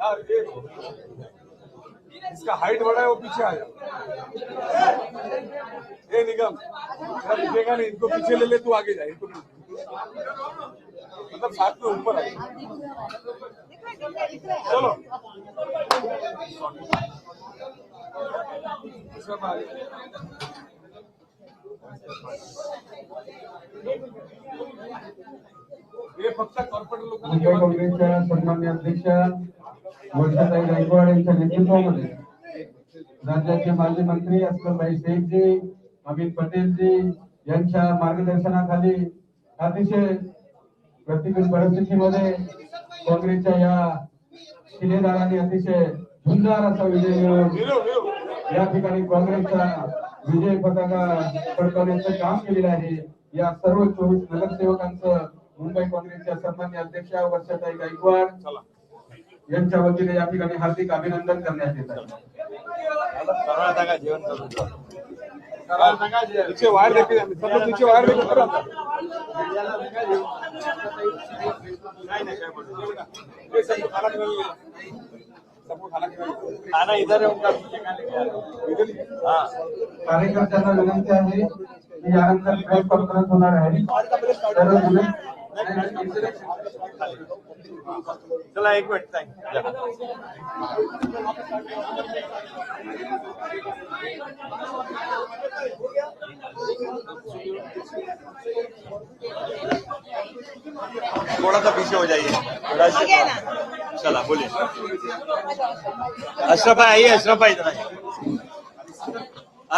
यार ये इसका हाइट बड़ा है, वो पीछे आ जाओ ये निगम दिखेगा नहीं, इनको पीछे ले ले, तू आगे जा, इनको मतलब साथ में ऊपर आए चलो। फक्त कॉर्पोरेट मुंबई काँग्रेसच्या सन्मान्य अध्यक्ष वर्षाताई गायकवाड यांच्या नेतृत्वामध्ये. राज्याचे माजी मंत्री अस्करभाई शेखजी अमित पटेलजी यांच्या मार्गदर्शनाखाली अतिशय प्रतिकूल परिस्थितीमध्ये काँग्रेसच्या या शिलेदारांनी अतिशय झुंजार असा विजय मिळवून या ठिकाणी काँग्रेसचा विजय पताका फडकवण्याचं काम केलेलं आहे. या सर्व चोवीस नगरसेवकांचं मुंबई काँग्रेसच्या सन्मान्य अध्यक्षा वर्षाताई गायकवाड यांच्या वतीने या ठिकाणी हार्दिक अभिनंदन करण्यात येत आहे. कार्यकर्त्यांना विनंती आहे यानंतर होणार आहे तर विनंती- चला एक मिनिट थोड़ा सा पीछे हो जाइए. चला बोलिए. अशरफ भाई आइए अशरफ भाई इधर आइए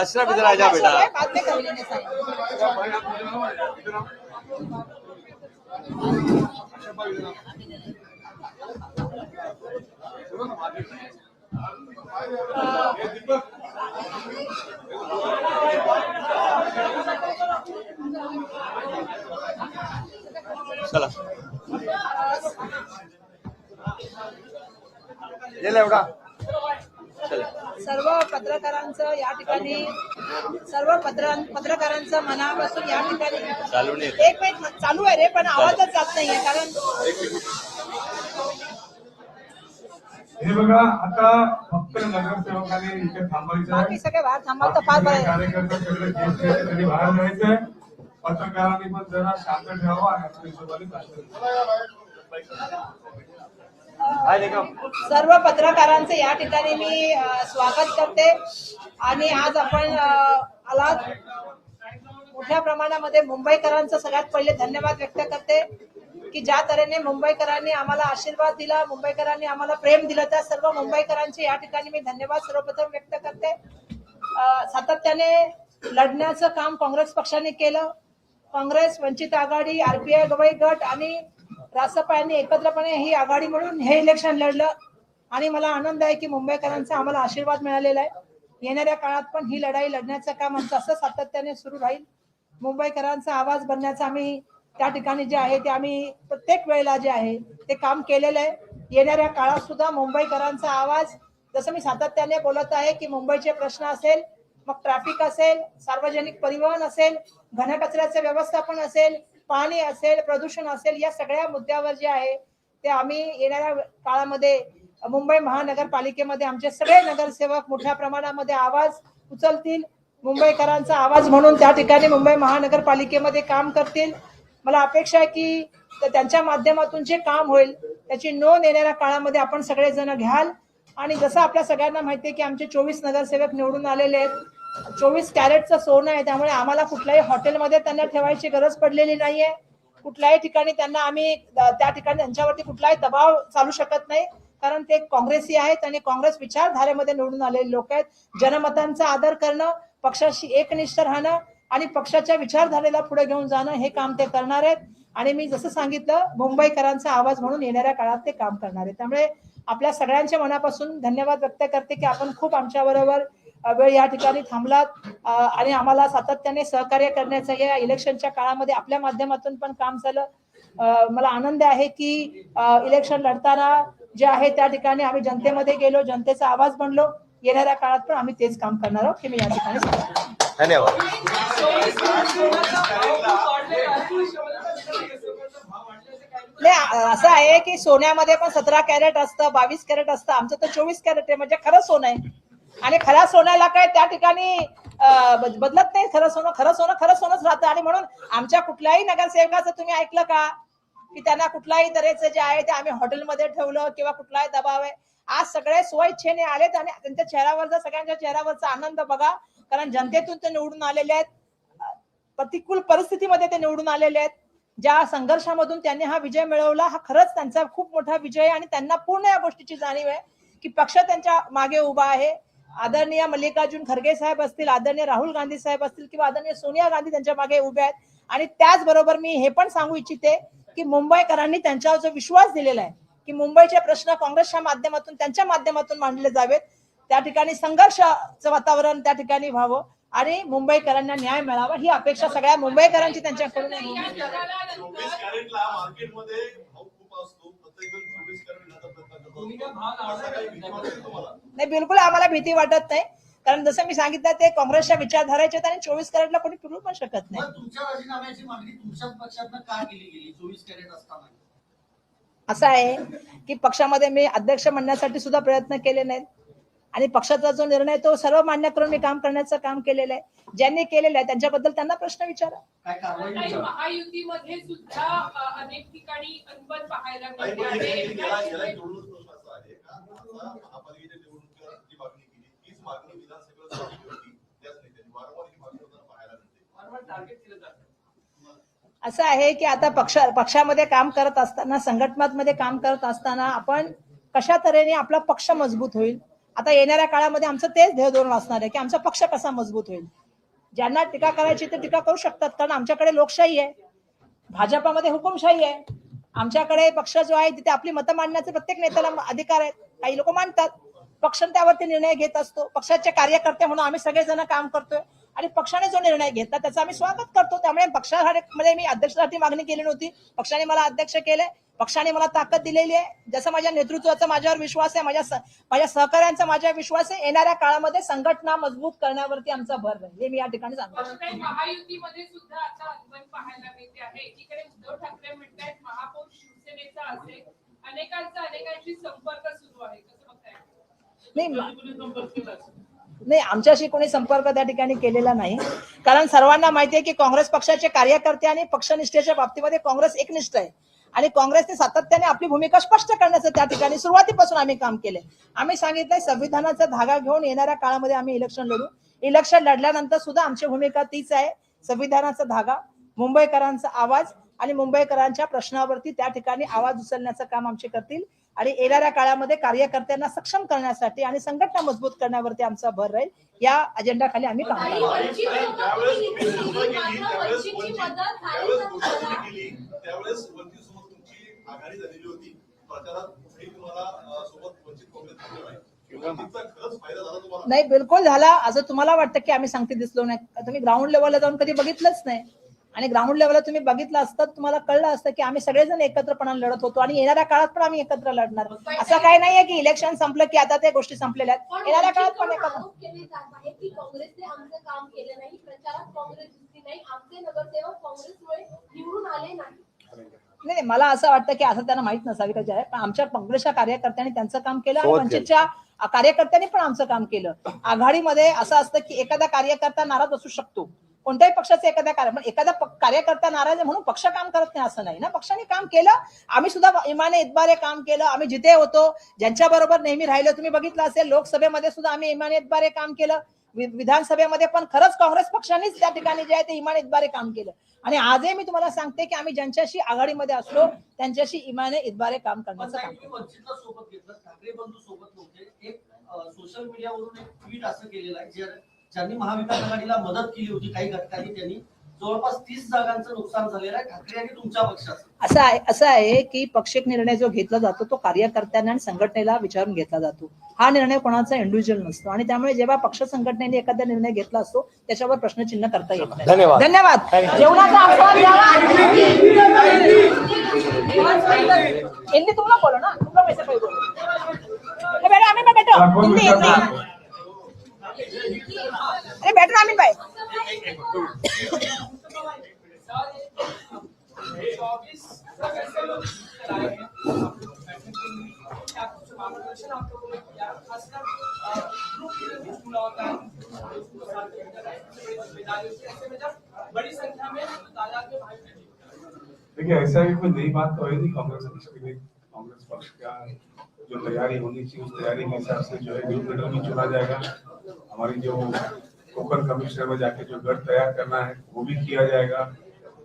अशरफ इधर आ जा बेटा बाद में कर लेंगे सारे इधर आओ। अच्छा, भाई, इधर आओ। चलो. एवढा? चला. सर्व पत्रकारांचं या ठिकाणी सर्व पत्र पत्रकारांचं मनापासून या ठिकाणी एक मिनिट चालू आहे रे पण आवाजच जात नाहीये कारण हे बघा आता फक्त नगरसेवकांनी इथे थांबायचं सगळे बाहेर तर फार बरं. कार्यकर्ते सगळे त्यांनी बाहेर जायचंय. पत्रकारांनी पण जरा शांत ठेवावं आणि आपल्या हिशोबाने सर्व पत्रकारांचे या ठिकाणी मी स्वागत करते. आणि आज आपण आलात. मोठ्या प्रमाणामध्ये मुंबईकरांचं सगळ्यात पहिले धन्यवाद व्यक्त करते की ज्या तऱ्हेने मुंबईकरांनी आम्हाला आशीर्वाद दिला मुंबईकरांनी आम्हाला प्रेम दिलं त्या सर्व मुंबईकरांचे या ठिकाणी मी धन्यवाद सर्वप्रथम व्यक्त करते. सातत्याने लढण्याचं काम काँग्रेस पक्षाने केलं. काँग्रेस वंचित आघाडी आरपीआय गवई गट आणि रासपायाने एकत्रपणे ही आघाडी म्हणून हे इलेक्शन लढलं. आणि मला आनंद आहे की मुंबईकरांचा आम्हाला आशीर्वाद मिळालेला आहे. येणाऱ्या काळात पण ही लढाई लढण्याचं काम आमचं असं सातत्याने सुरू राहील. मुंबईकरांचा आवाज बनण्याचा आम्ही त्या ठिकाणी जे आहे ते आम्ही प्रत्येक वेळेला जे आहे ते काम केलेलं आहे. येणाऱ्या काळात सुद्धा मुंबईकरांचा आवाज जसं मी सातत्याने बोलत आहे की मुंबईचे प्रश्न असेल मग ट्रॅफिक असेल सार्वजनिक परिवहन असेल घनकचऱ्याचं व्यवस्थापन असेल पाणी असेल प्रदूषण असेल या सगळ्या मुद्द्यावर जे आहे ते आम्ही येणाऱ्या काळामध्ये मुंबई महानगरपालिकेमध्ये आमचे सगळे नगरसेवक मोठ्या प्रमाणामध्ये आवाज उचलतील. मुंबईकरांचा आवाज म्हणून त्या ठिकाणी मुंबई महानगरपालिकेमध्ये काम करतील. मला अपेक्षा आहे की त्यांच्या माध्यमातून जे काम होईल त्याची नोंद येणाऱ्या काळामध्ये आपण सगळेजण घ्याल. आणि जसं आपल्या सगळ्यांना माहिती आहे की आमचे चोवीस नगरसेवक निवडून आलेले आहेत चोवीस कॅरेटचं सोनं आहे त्यामुळे आम्हाला कुठल्याही हॉटेलमध्ये त्यांना ठेवायची गरज पडलेली नाहीये. कुठल्याही ठिकाणी त्यांना आम्ही त्या ठिकाणी त्यांच्यावरती कुठलाही दबाव चालू शकत नाही. कारण ते काँग्रेसी आहेत आणि काँग्रेस विचारधारेमध्ये निवडून आलेले लोक आहेत. जनमतांचा आदर करणं पक्षाशी एकनिष्ठ राहणं आणि पक्षाच्या विचारधारेला पुढे घेऊन जाणं हे काम ते करणार आहेत. आणि मी जसं सांगितलं मुंबईकरांचा आवाज म्हणून येणाऱ्या काळात ते काम करणार आहेत. त्यामुळे आपल्या सगळ्यांच्या मनापासून धन्यवाद व्यक्त करते की आपण खूप आमच्या बरोबर वेळ या ठिकाणी थांबलात. आणि आम्हाला सातत्याने सहकार्य करण्याचं या इलेक्शनच्या काळामध्ये आपल्या माध्यमातून पण काम झालं. मला आनंद आहे की इलेक्शन लढताना जे आहे त्या ठिकाणी आम्ही जनतेमध्ये गेलो जनतेचा आवाज बनलो. येणाऱ्या काळात पण आम्ही तेच काम करणार आहोत हे मी या ठिकाणी धन्यवाद. नाही असं आहे की सोन्यामध्ये पण सतरा कॅरेट असतं बावीस कॅरेट असतं. आमचं तर चोवीस कॅरेट आहे म्हणजे खरं सोनं आहे. आणि खऱ्या सोन्याला काय त्या ठिकाणी बदलत नाही. खरं सोनं खरं सोनं खरं सोनंच राहतं. आणि म्हणून आमच्या कुठल्याही नगरसेवकाचं तुम्ही ऐकलं का? की त्यांना कुठल्याही तऱ्हेचं जे आहे ते आम्ही हॉटेलमध्ये ठेवलं किंवा कुठलाही दबाव आहे. आज सगळे स्वइच्छेने आलेत आणि त्यांच्या चेहऱ्यावरचा सगळ्यांच्या चेहऱ्यावरचा आनंद बघा. कारण जनतेतून ते निवडून आलेले आहेत. प्रतिकूल परिस्थितीमध्ये ते निवडून आलेले आहेत. ज्या संघर्षामधून त्यांनी हा विजय मिळवला हा खरंच त्यांचा खूप मोठा विजय आहे. आणि त्यांना पूर्ण या गोष्टीची जाणीव आहे की पक्ष त्यांच्या मागे उभा आहे. आदरणीय मल्लिकार्जुन खरगे साहेब असतील आदरणीय राहुल गांधी साहेब असतील किंवा आदरणीय सोनिया गांधी त्यांच्या मागे उभे आहेत. आणि त्याचबरोबर मी हे पण सांगू इच्छिते की मुंबईकरांनी त्यांच्यावर जो विश्वास दिलेला आहे की मुंबईचे प्रश्न काँग्रेसच्या माध्यमातून त्यांच्या माध्यमातून मांडले जावेत त्या ठिकाणी संघर्षाचं वातावरण त्या ठिकाणी व्हावं आणि मुंबईकरांना न्याय मिळावा ही अपेक्षा सगळ्या मुंबईकरांची त्यांच्याकडून नाही बिलकुल आम्हाला भीती वाटत नाही. कारण जसं मी सांगितलं ते काँग्रेसच्या विचारधाराचे आहेत आणि चोवीस कॅरेटला कोणी पिळू पण शकत नाही. असं आहे की पक्षामध्ये मी अध्यक्ष म्हणण्यासाठी सुद्धा प्रयत्न केले नाहीत. आणि पक्षाचा जो निर्णय तो सर्व मान्य करून मी काम करण्याचं काम केलेलं आहे. ज्यांनी केलेलं आहे त्यांच्याबद्दल त्यांना प्रश्न विचारा? महायुतीमध्ये सुद्धा अनेक ठिकाणी पाहायला असा आहे का? आता महापालिकेच्या निवडणुकीला जी मागणी केली. तीच मागणी विधानसभेला झाली होती. त्याच नेत्यांनी वारंवार ही मागणी होताना पाहायला मिळते. असं आहे की आता पक्ष पक्षामध्ये काम करत असताना संघटनामध्ये काम करत असताना आपण कशा तऱ्हेने आपला पक्ष मजबूत होईल? आता येणाऱ्या काळामध्ये आमचं तेच ध्येय धोरण असणार आहे की आमचा पक्ष कसा मजबूत होईल. ज्यांना टीका करायची ते टीका करू शकतात कारण आमच्याकडे लोकशाही आहे. भाजपामध्ये हुकुमशाही आहे. आमच्याकडे पक्ष जो आहे तिथे आपली मतं मांडण्याचे प्रत्येक नेत्याला अधिकार आहेत. काही लोक मांडतात पक्ष त्यावरती निर्णय घेत असतो. पक्षाचे कार्यकर्ते म्हणून आम्ही सगळेजण काम करतोय. आणि पक्षाने जो निर्णय घेतला त्याचं आम्ही स्वागत करतो. त्यामुळे पक्षामध्ये मी अध्यक्षासाठी मागणी केली नव्हती. पक्षाने मला अध्यक्ष केले. पक्षाने मला ताकद दिलेली आहे. जसं माझ्या नेतृत्वाचा माझ्यावर विश्वास आहे माझ्या स- माझ्या सहकाऱ्यांचा माझ्यावर विश्वास आहे. येणाऱ्या काळामध्ये संघटना मजबूत करण्यावरती आमचा भर राहील. हे मी या ठिकाणी सांगतो. महायुतीमध्ये सुद्धा आता पाहायला मिळते आहे. एकीकडे उद्धव ठाकरे म्हणतायत महापौर शिवसेनेचा असेल. अनेकांचा अनेकांशी संपर्क सुरू आहे. कसं बघताय? नाही नाही आमच्याशी कोणी संपर्क त्या ठिकाणी केलेला नाही. कारण सर्वांना माहिती आहे की काँग्रेस पक्षाचे कार्यकर्ते आणि पक्षनिष्ठेच्या बाबतीमध्ये काँग्रेस एकनिष्ठ आहे. आणि काँग्रेसने सातत्याने आपली भूमिका स्पष्ट करण्याचं त्या ठिकाणी सुरुवातीपासून आम्ही काम केले आम्ही सांगितलंय संविधानाचा धागा घेऊन येणाऱ्या काळामध्ये आम्ही इलेक्शन लढू. इलेक्शन लढल्यानंतर सुद्धा आमची भूमिका तीच आहे. संविधानाचा धागा मुंबईकरांचा आवाज आणि मुंबईकरांच्या प्रश्नावरती त्या ठिकाणी आवाज उचलण्याचं काम आमचे करतील. आणि येणाऱ्या काळामध्ये कार्यकर्त्यांना सक्षम करण्यासाठी आणि संघटना मजबूत करण्यावरती आमचा भर राहील. या अजेंडाखाली आम्ही काम नाही. बिलकुल झाला. असं तुम्हाला वाटतं की आम्ही सांगते दिसलो नाही. तुम्ही ग्राउंड लेवलला जाऊन कधी बघितलंच नाही. आणि ग्राउंड लेवलला तुम्ही बघितलं असतं तुम्हाला कळलं असतं की आम्ही सगळेजण एकत्रपणाने लढत होतो आणि येणाऱ्या काळात पण आम्ही एकत्र लढणार. असं काही नाहीये की इलेक्शन संपलं की आता ते गोष्टी संपलेल्या आहेत. येणाऱ्या काळात पण नाही प्रचारात काँग्रेस दिसली नाही आमचे नगरसेवक काँग्रेसमुळे निवडून आले नाही. नाही नाही, मला असं वाटतं की असं त्यांना माहीत नसावी का जे आहे. पण आमच्या काँग्रेसच्या कार्यकर्त्यांनी त्यांचं काम केलं आणि वंचितच्या कार्यकर्त्यांनी पण आमचं काम केलं. आघाडीमध्ये असं असतं की एखादा कार्यकर्ता नाराज असू शकतो. कोणत्याही पक्षाचे एखाद्या कार्य पण एखादा कार्यकर्ता नाराज आहे म्हणून पक्ष काम करत नाही असं नाही ना. पक्षाने काम केलं आम्ही सुद्धा इमाने इतबारे काम केलं आम्ही जिथे होतो ज्यांच्या बरोबर नेहमी राहिलो तुम्ही बघितलं असेल लोकसभेमध्ये सुद्धा आम्ही इमाने इतबारे काम केलं. विधानसभेमध्ये पण खरंच काँग्रेस पक्षानेच त्या ठिकाणी जे आहे ते इमाने इतबारे काम केलं. आणि आजही मी तुम्हाला सांगते की आम्ही ज्यांच्याशी आघाडीमध्ये असलो त्यांच्याशी इमाने इतबारे काम करण्याचं काम सोबत सोशल मीडियावरून एक ट्विट असं केलेलं आहे ज्यांनी महाविकास आघाडीला मदत केली होती काही घटकांनी त्यांनी जवळपास तीस जागांचं नुकसान झालेलं आहे. ठाकरे आणि तुमच्या पक्षाचं. असं आहे असं आहे की पक्षिक निर्णय जो घेतला जातो तो कार्यकर्त्यांना आणि संघटनेला विचारून घेतला जातो. हा निर्णय कोणाचा इंडिव्हिज्युअल नसतो. आणि त्यामुळे जेव्हा पक्ष संघटनेने एखादा निर्णय घेतला असतो त्याच्यावर प्रश्नचिन्ह करता येत नाही. धन्यवाद. धन्यवाद. जेवणाचा बोलो ना. अरे बैठो आमिर भाई। देखिए, ऐसा भी कोई नई बात तो है नहीं कांग्रेस पक्ष के लिए। कांग्रेस पक्ष का जो तैयारी होनी चाहिए, उस तैयारी के हिसाब से जो है न्यूज़ लीडर भी चुना जाएगा। हमारी जो कोकन कमिश्नर में जाके जो गढ़ तैयार करना है वो भी किया जाएगा।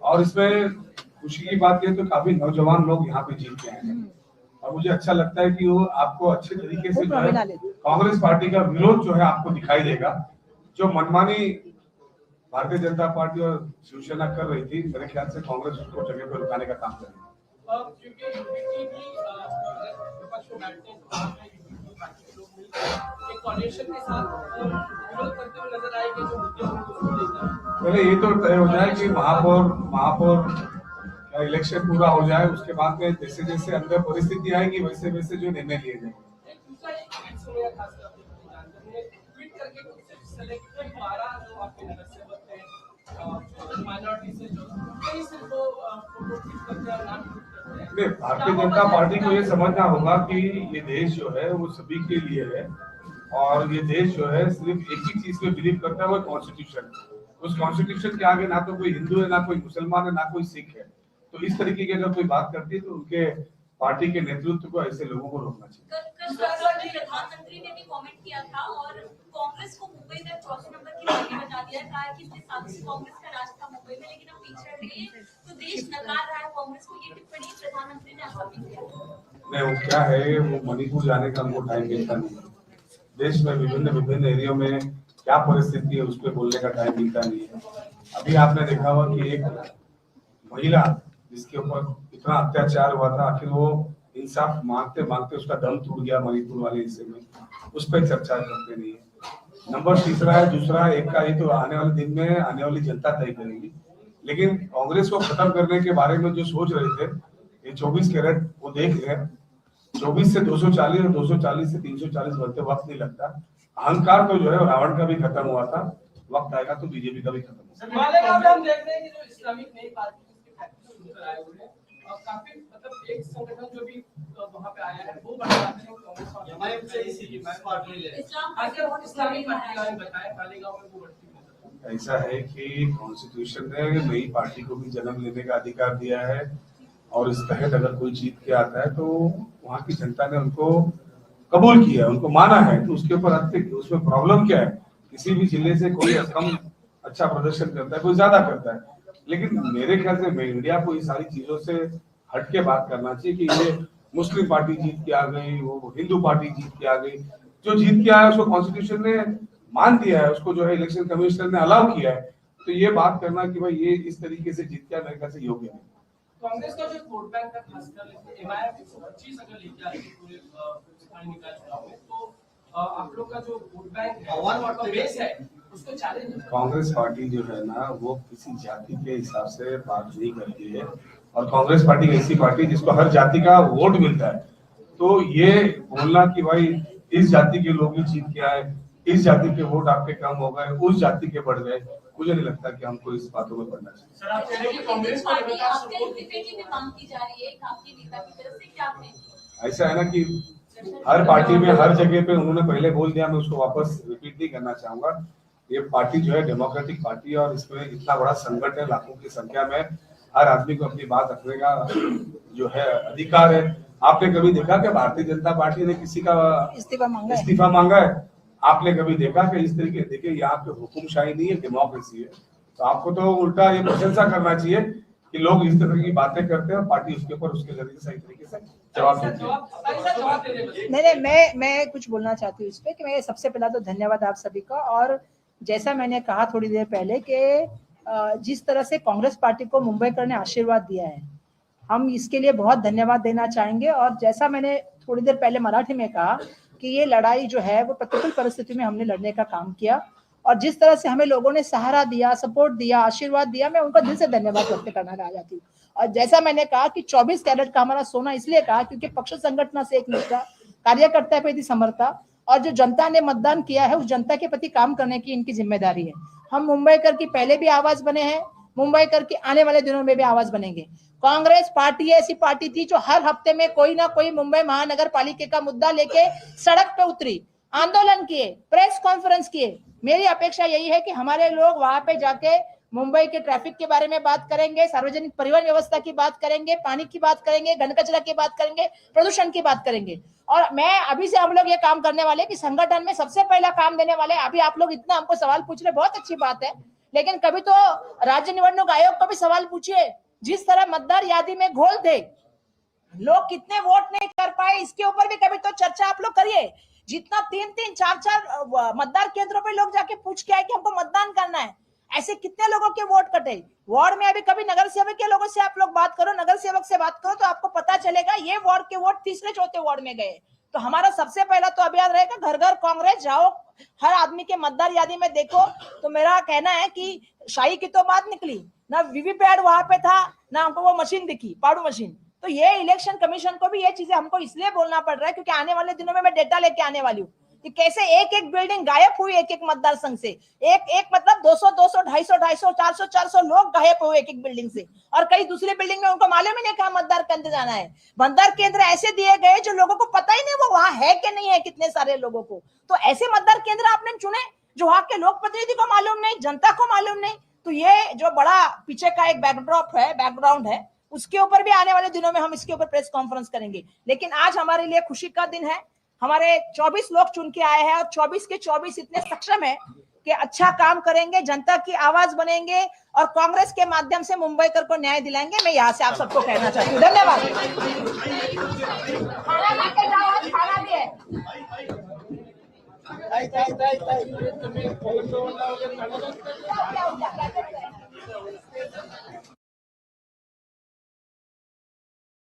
और इसमें खुशी की बात ये तो काफ़ी नौजवान लोग यहाँ पे जीत के आए हैं। और मुझे अच्छा लगता है कि वो आपको अच्छे तरीके से जो है कांग्रेस पार्टी का विरोध जो है आपको दिखाई देगा। जो मनमानी भारतीय जनता पार्टी और शिवसेना कर रही थी मेरे ख्याल से कांग्रेस उसको जगह पर रुकाने का काम करेगी अब क्योंकि यूपीटी भी विपक्ष में बैठते हैं पहले ये तो तय हो जाए कि महापौर महापौर इलेक्शन पूरा हो जाए, उसके बाद में जैसे जैसे अंदर परिस्थिति आएगी वैसे वैसे जो निर्णय लिए जाएँगे। माइनॉरिटी से जो कई सिर्फ़ वो नहीं भारतीय जनता पार्टी को ये समझना होगा कि ये देश जो है वो सभी के लिए है। और ये देश जो है सिर्फ़ एक ही चीज़ में बिलीव करता है वो कॉन्स्टिट्यूशन उस कॉन्स्टिट्यूशन के आगे ना तो कोई हिंदू है ना कोई मुसलमान है ना कोई सिख है। तो इस तरीके की अगर कोई बात करती है तो उनके पार्टी के नेतृत्व को ऐसे लोगों को रोकना चाहिए। प्रधानमंत्री ने भी कमेंट किया था और कांग्रेस को मुंबई में चौथे नंबर की पार्टी बता दिया कहा कि इसके साथ कांग्रेस का राज था मुंबई में, लेकिन अब पीछे तो देश नकार रहा है कांग्रेस को, ये टिप्पणी प्रधानमंत्री ने किया नहीं, वो क्या है, वो मणिपुर जाने का टाइम मिलता नहीं। देश में विभिन्न विभिन्न एरियो में क्या परिस्थिति है, उस पर बोलने का टाइम मिलता नहीं है। अभी आपने देखा होगा कि एक महिला जिसके ऊपर इतना अत्याचार हुआ था, आखिर वो इंसाफ मांगते मांगते उसका दम टूट गया मणिपुर वाले हिस्से में। उस पर चर्चा करते नहीं है। नंबर तीसरा है, दूसरा एक का ये तो आने वाले दिन में आने वाली जनता तय करेगी। लेकिन कांग्रेस को खत्म करने के बारे में जो सोच रहे थे, ये 24 कैरेट वो देख रहे हैं। 24 से 240 और 240 से 340 बनते वक्त नहीं लगता। अहंकार तो जो है रावण का भी खत्म हुआ था, वक्त आएगा तो बीजेपी का भी खत्म होगा। हैं हैं काफ़ी मतलब एक संगठन जो भी वहाँ पे आया है वो बड़ा है कांग्रेस और एमआईएम से इसी पार्टी ले रहे हैं। इस्लाम आगे वो इस्लामिक पार्टी का भी बताया में वो बढ़ती हुई ऐसा है कि कॉन्स्टिट्यूशन ने नई पार्टी को भी जन्म लेने का अधिकार दिया है और इस तहत अगर कोई जीत के आता है तो वहाँ की जनता ने उनको कबूल किया है उनको माना है तो उसके ऊपर अधिक उसमें प्रॉब्लम क्या है? किसी भी ज़िले से कोई कम अच्छा प्रदर्शन करता है कोई ज़्यादा करता है। लेकिन मेरे ख्याल से मीडिया को ये सारी चीज़ों से हट के बात करना चाहिए कि ये मुस्लिम पार्टी जीत के आ गई वो हिंदू पार्टी जीत के आ गई। जो जीत के आया उसको कॉन्स्टिट्यूशन ने मान दिया है उसको जो है इलेक्शन कमिश्नर ने अलाउ किया है। तो ये बात करना कि भाई ये इस तरीके से जीत गया मेरे ख्याल से योग्य नहीं। कांग्रेस का जो वोट बैंक है खासकर एमआईएम एक सौ पच्चीस अगर लेके आ है पूरे स्थानीय निकाय चुनाव में तो आप लोग का जो वोट बैंक है करते बेस है है कांग्रेस पार्टी जो है ना वो किसी जाति के हिसाब से बात नहीं करती है। और कांग्रेस पार्टी ऐसी पार्टी जिसको हर जाति का वोट मिलता है। तो ये बोलना कि भाई इस जाति के लोग ही जीत के आए इस जाति के वोट आपके कम हो गए उस जाति के बढ़ गए मुझे नहीं लगता कि हमको इस बातों में पढ़ना चाहिए। सर आप कह रहे हैं कि कांग्रेस पार्टी आपके support इस्तीफे की भी मांग की जा रही है एक आपके नेता की तरफ़ से क्या आपने? ऐसा है ना कि हर पार्टी में हर जगह पे उन्होंने पहले बोल दिया मैं उसको वापस रिपीट नहीं करना चाहूँगा। ये पार्टी जो है डेमोक्रेटिक पार्टी है और इसमें इतना बड़ा संकट है लाखों की संख्या में हर आदमी को अपनी बात रखने का जो है अधिकार है। आपने कभी देखा कि भारतीय जनता पार्टी ने किसी का इस्तीफा मांगा है? इस्तीफा मांगा है? आपने कभी देखा कि इस तरीके देखिए यहाँ पे हुकुमशाही नहीं है डेमोक्रेसी है। तो आपको तो उल्टा ये प्रशंसा करना चाहिए कि लोग इस तरह की बातें करते हैं और पार्टी उसके ऊपर उसके ज़रिए सही तरीके से जवाब देती है। नहीं नहीं मैं मैं कुछ बोलना चाहती हूँ इस पे कि मैं सबसे पहला तो धन्यवाद आप सभी का और जैसा मैंने कहा थोड़ी देर पहले कि जिस तरह से कांग्रेस पार्टी को मुंबईकर ने आशीर्वाद दिया है, हम इसके लिए बहुत धन्यवाद देना चाहेंगे। और जैसा मैंने थोड़ी देर पहले मराठी में कहा कि ये लड़ाई जो है, वो प्रतिकूल परिस्थिति में हमने लड़ने का काम किया। और जिस तरह से हमें लोगों ने सहारा दिया, सपोर्ट दिया, आशीर्वाद दिया, मैं उनका दिल से धन्यवाद व्यक्त करना चाह जाती हूँ और जैसा मैंने कहा कि 24 कैरेट का हमारा सोना इसलिए कहा क्योंकि पक्ष संगठन से एक निष्ठा, कार्यकर्ता प्रति समर्था और जो जनता ने मतदान किया है, उस जनता के प्रति काम करने की इनकी ज़िम्मेदारी है। हम मुंबईकर की पहले भी आवाज़ बने हैं मुंबईकर की आने वाले दिनों में भी आवाज़ बनेंगे। कांग्रेस पार्टी ऐसी पार्टी थी जो हर हफ़्ते में कोई ना कोई मुंबई महानगर पालिका का मुद्दा लेके सड़क पे उतरी, आंदोलन किए, प्रेस कॉन्फ्रेंस किए। मेरी अपेक्षा यही है कि हमारे लोग वहाँ पे जाके मुंबई के ट्रैफ़िक के बारे में बात करेंगे, सार्वजनिक परिवहन व्यवस्था की बात करेंगे, पानी की बात करेंगे घन कचरा की बात करेंगे, प्रदूषण की बात करेंगे। और मैं, अभी से हम लोग ये काम करने वाले कि संगठन में सबसे पहला काम देने वाले अभी आप लोग इतना हमको सवाल पूछ रहे बहुत अच्छी बात है। लेकिन कभी तो राज्य निवडणूक आयोग को भी सवाल पूछिए, जिस तरह मतदार यादी में घोल थे, लोग कितने वोट नहीं कर पाए, इसके ऊपर भी कभी तो चर्चा आप लोग करिए। जितना तीन तीन, चार चार मतदान केंद्रों पर लोग जाके पूछ के आए कि हमको मतदान करना है। ऐसे कितने लोगों के वोट कटे? वार्ड में अभी कभी नगर सेवक के लोगों से आप लोग बात करो नगर सेवक से बात करो तो आपको पता चलेगा ये वार्ड के वोट तीसरे चौथे वार्ड में गए। तो हमारा सबसे पहला तो अभियान रहेगा घर घर कांग्रेस, जाओ, हर आदमी के मतदार यादी में देखो। तो मेरा कहना है कि शाही की तो बात निकली, ना वीवीपैट वहाँ पे था, ना हमको वो मशीन दिखी, पाड़ू मशीन। तो ये इलेक्शन कमीशन को भी ये चीज़ें हमको इसलिए बोलना पड़ रहा है क्योंकि आने वाले दिनों में मैं डेटा लेके आने वाली हूँ। कि कैसे एक एक बिल्डिंग गायब हुई एक एक मतदार संघ से एक एक मतलब 200 200 250 250 400 400 लोग गायब हुए एक एक बिल्डिंग से। और कई दूसरी बिल्डिंग में उनको मालूम ही नहीं कहा मतदार केंद्र जाना है। मतदार केंद्र ऐसे दिए गए जो लोगों को पता ही नहीं वो वहाँ है कि नहीं है कितने सारे लोगों को। तो ऐसे मतदार केंद्र आपने चुने जो वहाँ के लोक प्रतिनिधि को मालूम नहीं, जनता को मालूम नहीं। तो ये जो बड़ा पीछे का एक बैकड्रॉप है बैकग्राउंड है, उसके ऊपर भी आने वाले दिनों में हम इसके ऊपर प्रेस कॉन्फ्रेंस करेंगे। लेकिन आज हमारे लिए खुशी का दिन है। हमारे 24 लोग चुन के आए हैं और 24 के 24 इतने सक्षम है कि अच्छा काम करेंगे, जनता की आवाज़ बनेंगे और कांग्रेस के माध्यम से मुंबई कर को न्याय दिलाएँगे। मैं यहाँ से आप सबको कहना चाहती हूँ। धन्यवाद।